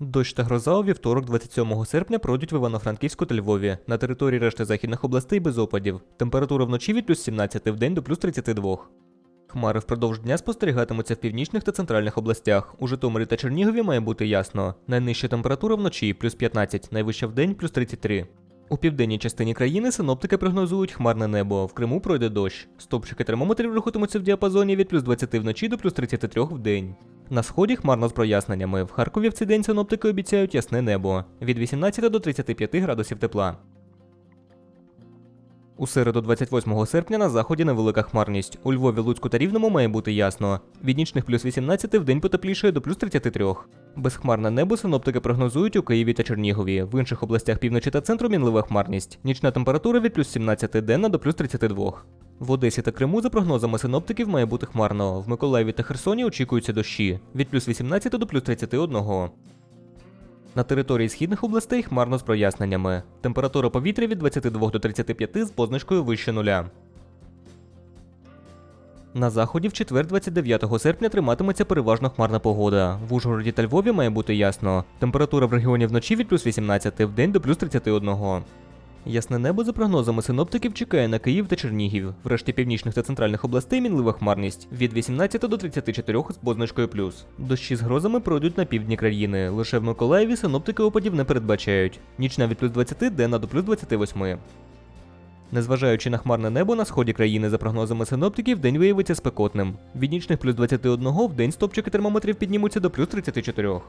Дощ та гроза у вівторок 27 серпня пройдуть в Івано-Франківську та Львові. На території решти західних областей без опадів. Температура вночі від плюс 17 в день до плюс 32. Хмари впродовж дня спостерігатимуться в північних та центральних областях. У Житомирі та Чернігові має бути ясно. Найнижча температура вночі плюс 15, найвища в день плюс 33. У південній частині країни синоптики прогнозують хмарне небо. В Криму пройде дощ. Стопчики термометрів рухатимуться в діапазоні від плюс 20 вночі до плюс 33 в день. На сході хмарно з проясненнями. В Харкові в цей день синоптики обіцяють ясне небо від 18 до 35 градусів тепла. У середу 28 серпня на заході невелика хмарність. У Львові, Луцьку та Рівному має бути ясно. Від нічних плюс 18 в день потеплішає до плюс 33. Безхмарне небо синоптики прогнозують у Києві та Чернігові. В інших областях півночі та центру мінлива хмарність. Нічна температура від плюс 17 денна до плюс 32. В Одесі та Криму, за прогнозами синоптиків, має бути хмарно. В Миколаєві та Херсоні очікуються дощі від плюс 18 до плюс 31. На території східних областей хмарно з проясненнями. Температура повітря від 22 до 35 з позначкою вище нуля. На заході в четвер 29 серпня триматиметься переважно хмарна погода. В Ужгороді та Львові має бути ясно. Температура в регіоні вночі від плюс 18 в день до плюс 31. Ясне небо за прогнозами синоптиків чекає на Київ та Чернігів. Врешті північних та центральних областей мінлива хмарність від 18 до 34 з позначкою плюс. Дощі з грозами пройдуть на півдні країни. Лише в Миколаєві синоптики опадів не передбачають. Нічна від плюс 20 денна до плюс 28. Незважаючи на хмарне небо на сході країни, за прогнозами синоптиків, день виявиться спекотним. Від нічних плюс 21 в день стопчики термометрів піднімуться до плюс 34.